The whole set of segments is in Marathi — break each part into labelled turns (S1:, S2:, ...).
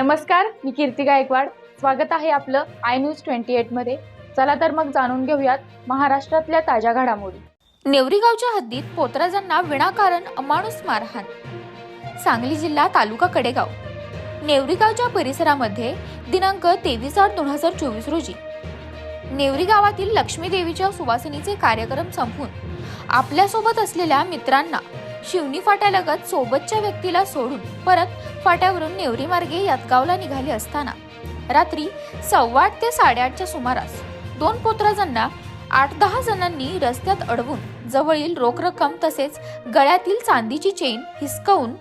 S1: नमस्कार मी कीर्ती गायकवाड. स्वागत आहे आपलं आय न्यूज ट्वेंटी एटमध्ये चला तर मग जाणून घेऊयात महाराष्ट्रातल्या ताज्या घडामोडी.
S2: नेवरीगावच्या हद्दीत पोतराजांना विनाकारण अमाणूस मारहाण. सांगली जिल्हा तालुका कडेगाव. नेवरीगावच्या परिसरामध्ये दिनांक तेवीस आठ दोन हजार चोवीस रोजी. नेवरी गावातील लक्ष्मी देवीच्या सुवासिनीचे कार्यक्रम संपून आपल्यासोबत असलेल्या मित्रांना शिवनी फाट्यालगत सोबतच्या व्यक्तीला सोडून परत फाट्यावरून नेवरी मार्गे यातगावला निघाले असताना. रात्री सव्वा आठ ते साडेआठच्या सुमारास दोन पोत्राजांना आठ दहा जणांनी रस्त्यात अडवून जवळील रोख रक्कम तसेच गळ्यातील चांदीची चेन हिसकवून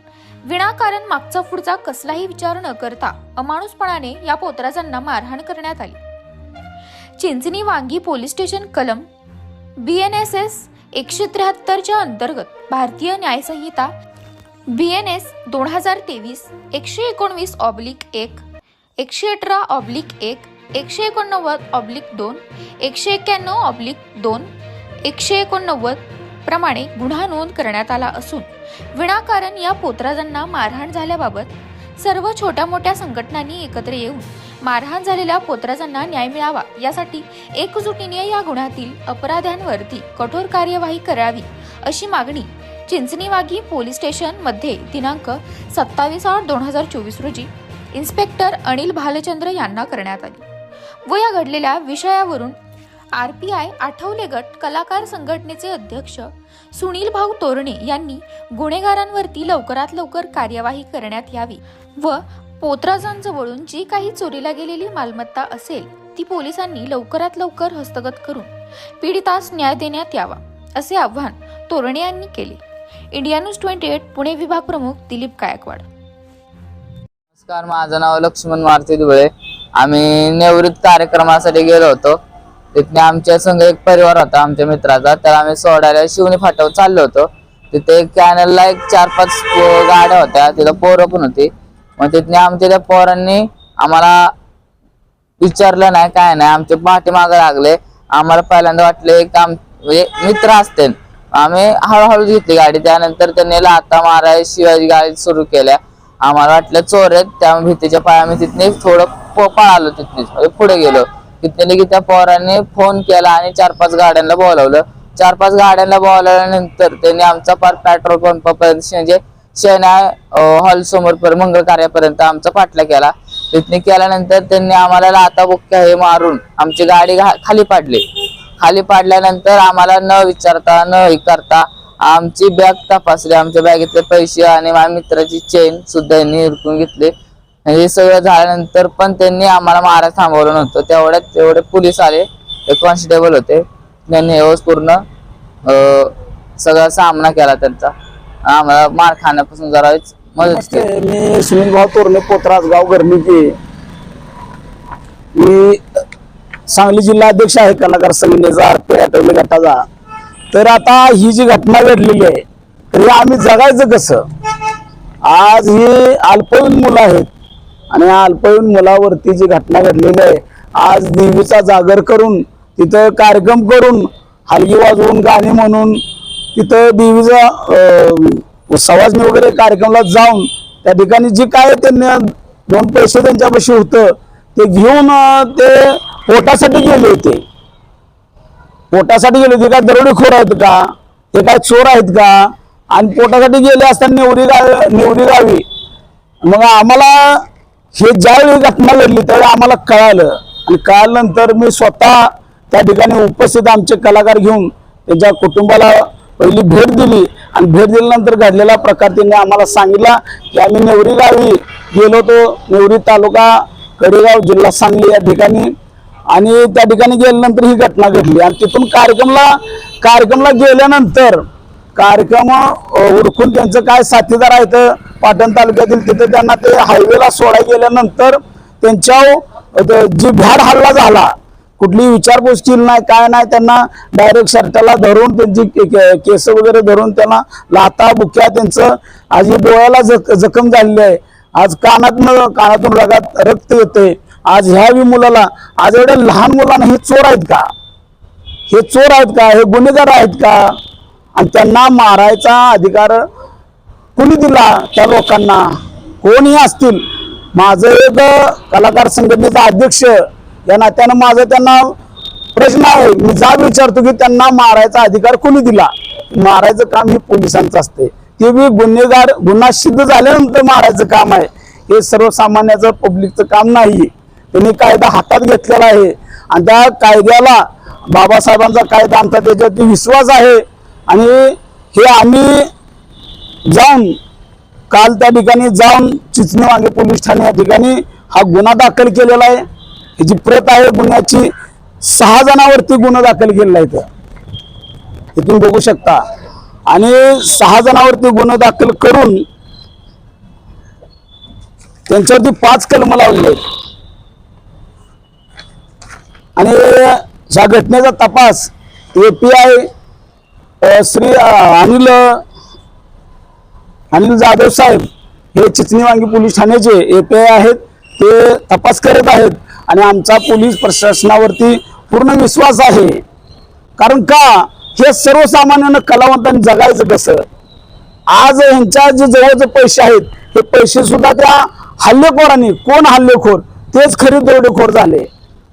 S2: विनाकारण मागचा पुढचा कसलाही विचार न करता अमानुषपणाने या पोत्राजांना मारहाण करण्यात आली. चिंचणी वांगी पोलीस स्टेशन कलम बी एन एस एस एकशे त्र्याहत्तरच्या अंतर्गत भारतीय न्यायसंहिता बी एन एस दोन हजार तेवीस एकशे एकोणवीस ऑब्लिक एक एकशे अठरा ऑब्लिक एक एकशे एकोणनव्वद ऑब्लिक दोन एकशे एक्क्याण्णव ऑब्लिक दोन एकशे एकोणनव्वद प्रमाणे गुन्हा नोंद करण्यात आला असून विनाकारण या पोतराजांना मारहाण झाल्याबाबत सर्व छोट्या मोठ्या संघटनांनी एकत्र येऊन मारहाण झालेल्या पोतराजांना न्याय मिळावा यासाठी एकजुटीने या गुन्ह्यातील अपराध्यांवरती कठोर कार्यवाही करावी अशी मागणी चिंचणीवागी पोलीस स्टेशनमध्ये दिनांक सत्तावीस आठ दोन हजार चोवीस रोजी इन्स्पेक्टर अनिल भालचंद्र यांना करण्यात आली. व या घडलेल्या विषयावरून आर पी आय आठवले गट कलाकार संघटनेचे अध्यक्ष सुनील भाऊ तोरणे यांनी गुन्हेगारांवरती लवकरात लवकर कार्यवाही करण्यात यावी व पोत्राजांजवळून जी काही चोरीला गेलेली मालमत्ता असेल ती पोलिसांनी लवकरात लवकर हस्तगत करून पीडितास न्याय देण्यात यावा असे आवाहन तोरणे यांनी केले. India news twenty eight Pune विभाग प्रमुख दिलीप गायकवाड.
S3: नमस्कार माझं नाव लक्ष्मण मारुती दुबळे आम्ही निवृत्त कार्यक्रमासाठी गेलो होतो. तिथे आमच्या संघ एक परिवार होता आमच्या मित्राचा. त्याला आम्ही सोडायला शिवणी फाट्यावर चाललो होतो. तिथे कॅनलला एक चार पाच गाड्या होत्या. तिथं पोरं पण होती. मग तिथने आमच्या त्या पोरांनी आम्हाला विचारलं नाही काय नाही. आमचे पाठीमागे लागले. आम्हाला पहिल्यांदा वाटले एक आम म्हणजे मित्र असते आम्ही हळूहळू घेतली गाडी. त्यानंतर त्यांनी लाता माराय शिवाजी गाडी सुरू केल्या. आम्हाला वाटलं चोर आहेत त्यामुळे भीतीच्या पाय आम्ही तिथने थोडं पळालो तिथने. म्हणजे पुढे गेलो. तिथने की त्या पोरांनी फोन केला आणि चार पाच गाड्यांना बोलावलं. चार पाच गाड्यांना बोलावल्यानंतर त्यांनी आमचा पार पेट्रोल पंपापर्यंत म्हणजे शेना हॉल समोर पर मंगळ कार्यापर्यंत आमचा पाठला केला. तिथने केल्यानंतर त्यांनी आम्हाला लाता बुक्क्या हे मारून आमची गाडी खाली पाडली. खाली पाडल्यानंतर आम्हाला न विचारता न हे करता आमची बॅग तपासली. आमच्या बॅगेतले पैसे आणि माझ्या मित्राची चेन सुद्धा यांनी हिरकून घेतली. हे सगळं झाल्यानंतर पण त्यांनी आम्हाला मारा थांबवलं नव्हतं. तेवढ्यात तेवढे पोलीस आले. एक कॉन्स्टेबल होते. त्यांनी व्यवस्थित पूर्ण सगळा सामना केला त्यांचा. आम्हाला मार खाण्यापासून जरा मदत
S4: मी सुनील भाऊ तोरणे पोतराज गाव गरमीची मी सांगली जिल्हा अध्यक्ष आहे कलाकार संघटनेचा आरपी आठवले गटाचा. तर आता ही जी घटना घडलेली आहे तर हे आम्ही जगायचं कसं? आज ही अल्पवयीन मुलं आहेत आणि या अल्पवयीन मुलावरती जी घटना घडलेली आहे आज देवीचा जागर करून तिथं कार्यक्रम करून हलगी वाजवून गाणी म्हणून तिथं देवीचा समाज सवाजणी वगैरे कार्यक्रमाला जाऊन त्या ठिकाणी जे काय त्यांनी दोन पैसे त्यांच्यापाशी होतं ते घेऊन ते पोटासाठी गेले होते. पोटासाठी गेले होते काय दरोडेखोर आहेत का? ते काय चोर आहेत का? आणि पोटासाठी गेले असताना नेवरी गाव नेवरी गावी. मग आम्हाला हे ज्यावेळी घटना घडली त्यावेळी आम्हाला कळालं. आणि कळाल्यानंतर मी स्वतः त्या ठिकाणी उपस्थित आमचे कलाकार घेऊन त्यांच्या कुटुंबाला पहिली भेट दिली. आणि भेट दिल्यानंतर घडलेला प्रकार त्यांनी आम्हाला सांगितला की आम्ही नेवरी गावी गेलो होतो. नेवरी तालुका कडेगाव जिल्हा सांगली या ठिकाणी. आणि त्या ठिकाणी गेल्यानंतर ही घटना घडली. आणि तिथून कार्यक्रमला कार्यक्रमला गेल्यानंतर कार्यक्रम अ, उरकून त्यांचं काय साथीदार आहेत पाटण तालुक्यातील तिथे त्यांना ते हायवेला सोडाय गेल्यानंतर त्यांच्या जी भ्याड हल्ला झाला कुठली विचारपूस केली नाही काय नाही त्यांना डायरेक्ट शर्टाला धरून त्यांची के- केस वगैरे धरून त्यांना लाता बुक्या त्यांचं आज ही डोळ्याला जख जखम झालेली आहे. आज कानातनं कानातून रगात रक्त येते आज ह्या बी मुलाला आज एवढ्या लहान मुलांना हे चोर आहेत का? हे चोर आहेत का? हे गुन्हेगार आहेत का? आणि त्यांना मारायचा अधिकार कोणी दिला त्या लोकांना? कोणी असतील. माझं एक कलाकार संघटनेचा अध्यक्ष या नात्यानं माझं त्यांना प्रश्न आहे. मी जा विचारतो की त्यांना मारायचा अधिकार कोणी दिला? मारायचं काम हे पोलिसांचं असते. ते बी गुन्हेगार गुन्हा सिद्ध झाल्यानंतर मारायचं काम आहे. हे सर्वसामान्याचं पब्लिकचं काम नाही. त्यांनी कायदा हातात घेतलेला आहे. आणि त्या कायद्याला बाबासाहेबांचा कायदा आमचा त्याच्यावरती विश्वास आहे. आणि हे आम्ही जाऊन काल त्या ठिकाणी जाऊन चिचणी वांगे पोलीस ठाणे या ठिकाणी हा गुन्हा दाखल केलेला आहे. ह्याची प्रत आहे गुन्ह्याची सहा जणांवरती गुन्हा दाखल केलेला आहे ते इथून बघू शकता. आणि सहा जणांवरती गुन्हा दाखल करून त्यांच्यावरती पाच कलम लावले आहेत. आणि ह्या घटनेचा तपास A P I Shri Anil Anil Jadhav साहेब हे चिचणी वांगी पोलीस ठाण्याचे आय आहेत ते तपास करत आहेत. आणि आमचा पोलीस प्रशासनावरती पूर्ण विश्वास आहे. कारण का? हे सर्वसामान्यानं कलावंतांनी जगायचं कसं? आज यांच्या जे जवळचे पैसे आहेत हे पैसे सुद्धा त्या हल्लेखोरांनी कोण हल्लेखोर? तेच खरी दरोडेखोर झाले.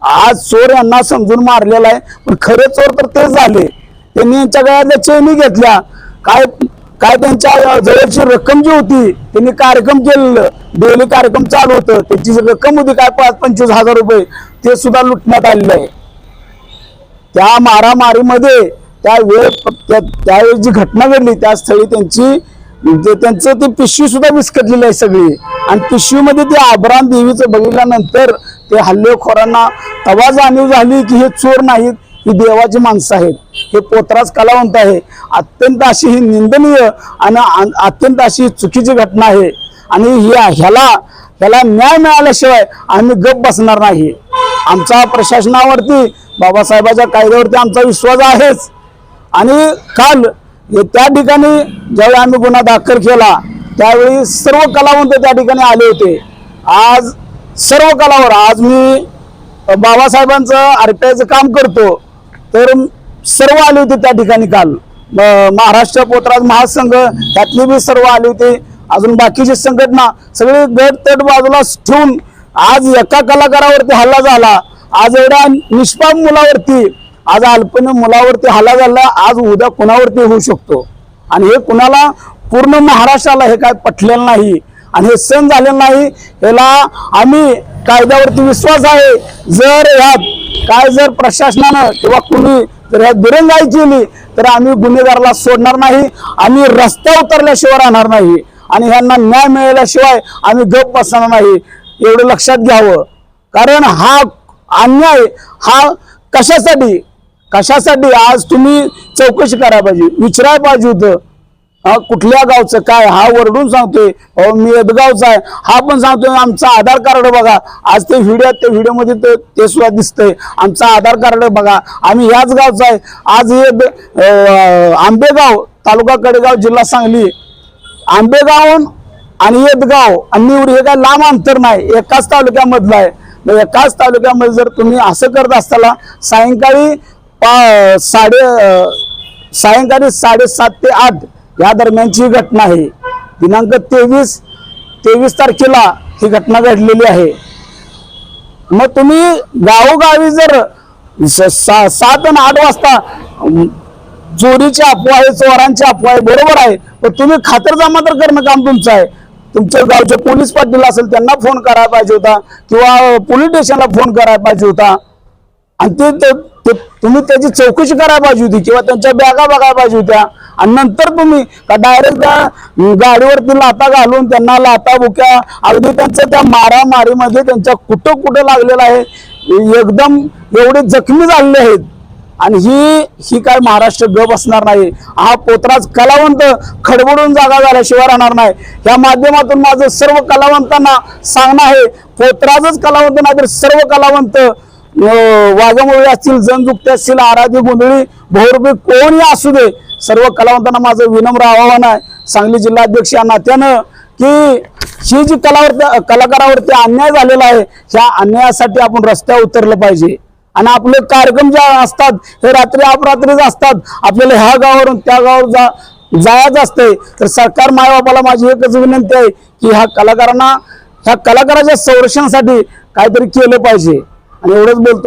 S4: आज चोर यांना समजून मारलेला आहे पण खरे चोर तर तेच झाले. त्यांनी यांच्या गळ्यातल्या चेनी घेतल्या. काय काय त्यांच्या जवळची रक्कम जी होती त्यांनी कार्यक्रम केलेलं. डेली कार्यक्रम चालू होतं. त्याची रक्कम होती काय पाच पंचवीस हजार रुपये ते सुद्धा लुटण्यात आलेलं आहे. त्या मारामारीमध्ये त्या वेळ त्यावेळी जी घटना घडली त्या स्थळी त्यांची त्यांचं ती पिशवी सुद्धा विस्कटलेली आहे सगळी. आणि पिशवीमध्ये ते आभरान देवीचं बघितल्यानंतर ते हल्लेखोरांना तवा जाणीव झाली की हे चोर नाहीत ही देवाची माणसं आहेत. हे पोतराज कलावंत आहे. अत्यंत अशी ही निंदनीय आणि अत्यंत अशी चुकीची घटना आहे. आणि ह्या- ह्याला ह्याला न्याय मिळाल्याशिवाय आम्ही गप बसणार नाही. आमचा प्रशासनावरती बाबासाहेबाच्या कायद्यावरती आमचा विश्वास आहेच. आणि काल हे त्या ठिकाणी ज्यावेळी आम्ही गुन्हा दाखल केला त्यावेळी सर्व कलावंत त्या ठिकाणी आले होते. आज सर्व कलावर. आज मी बाबासाहेबांचं आरट्याचं काम करतो तर सर्व आले होते त्या ठिकाणी काल. महाराष्ट्र पोतराज महासंघ त्यातले बी सर्व आले होते. अजून बाकीची संघटना सगळी गट तट बाजूला ठेवून आज एका कलाकारावरती हल्ला झाला. आज एवढ्या निष्पाप मुलावरती आज अल्पने मुलावरती हल्ला झाला. आज उद्या कुणावरती होऊ शकतो? आणि हे कुणाला पूर्ण महाराष्ट्राला हे काय पटलेलं नाही. आणि हे सण झालेलं नाही याला आम्ही कायद्यावरती विश्वास आहे. जर यात काय जर प्रशासनानं किंवा कुणी जर ह्यात दुरंगाई केली तर आम्ही गुन्हेगाराला सोडणार नाही आम्ही रस्ता उतरल्याशिवाय राहणार नाही आणि ह्यांना न्याय मिळाल्याशिवाय आम्ही गप बसणार नाही. एवढं लक्षात घ्यावं. कारण हा अन्याय हा कशासाठी? कशासाठी? आज तुम्ही चौकशी करायला पाहिजे. विचारायला पाहिजे होतं. हा कुठल्या गावचं काय हा वरडून सांगतोय. अहो मी एदगावचा आहे. हा पण सांगतोय आमचा आधार कार्ड बघा. आज ते व्हिडिओ त्या व्हिडिओमध्ये ते ते सुद्धा दिसतंय. आमचा आधार कार्ड बघा. आम्ही ह्याच गावचा आहे. आज हे आंबेगाव तालुका कडेगाव जिल्हा सांगली. आंबेगाव आणि येदगाव आणि निवडी हे काय लांब अंतर नाही. एकाच तालुक्यामधलं आहे. मग एकाच तालुक्यामध्ये जर तुम्ही असं करत असताना सायंकाळी पा साडे सायंकाळी साडेसात ते आठ या दरम्यानची ही घटना आहे. दिनांक तेवीस तेवीस तारखेला ही घटना घडलेली आहे. मग तुम्ही गावोगावी जर सा- सात आणि आठ वाजता अं, चोरीची अफवा आहे चोरांची अफवा आहे बरोबर आहे पण तुम्ही खातरजमा तर करणं काम तुमचं आहे. तुमच्या गावचे पोलीस पाटील असेल त्यांना फोन करायला पाहिजे होता किंवा पोलीस स्टेशनला फोन करायला पाहिजे होता. आणि ते ते- तुम्ही त्याची चौकशी करायला पाहिजे होती किंवा त्यांच्या बॅगा बघायला पाहिजे होत्या आणि नंतर तुम्ही का डायरेक्ट त्या गाडीवरती लाता घालून त्यांना लाता बुक्या अगदी त्यांचं त्या मारामारीमध्ये त्यांच्या कुठं कुठं लागलेलं आहे एकदम एवढे जखमी झालेले आहेत. आणि ही ही काय महाराष्ट्र गप असणार नाही. हा पोतराज कलावंत खडबडून जागा झाल्याशिवाय राहणार नाही. या माध्यमातून माझं सर्व कलावंतांना सांगणं आहे पोतराजच कलावंत नाही तर सर्व कलावंत वाघमोळी असतील जनजुक्ती असतील आराधी गोंधळी भोरबी कोणी असू दे सर्व कलावंतांना माझं विनम्र आवाहन आहे. सांगली जिल्हाध्यक्ष या नात्यानं की ही जी कलावर कलाकारावरती अन्याय झालेला आहे ह्या अन्यायासाठी आपण रस्त्यावर उतरलं पाहिजे. आणि आपले कार्यक्रम जे असतात हे रात्री अपरात्रीच असतात. आपल्याला ह्या गावावरून त्या गावावर जा जायचं असते तर सरकार मायबापाला माझी एकच विनंती आहे की ह्या कलाकारांना ह्या कलाकाराच्या संरक्षणासाठी काहीतरी केलं पाहिजे. आणि एवढंच बोलतो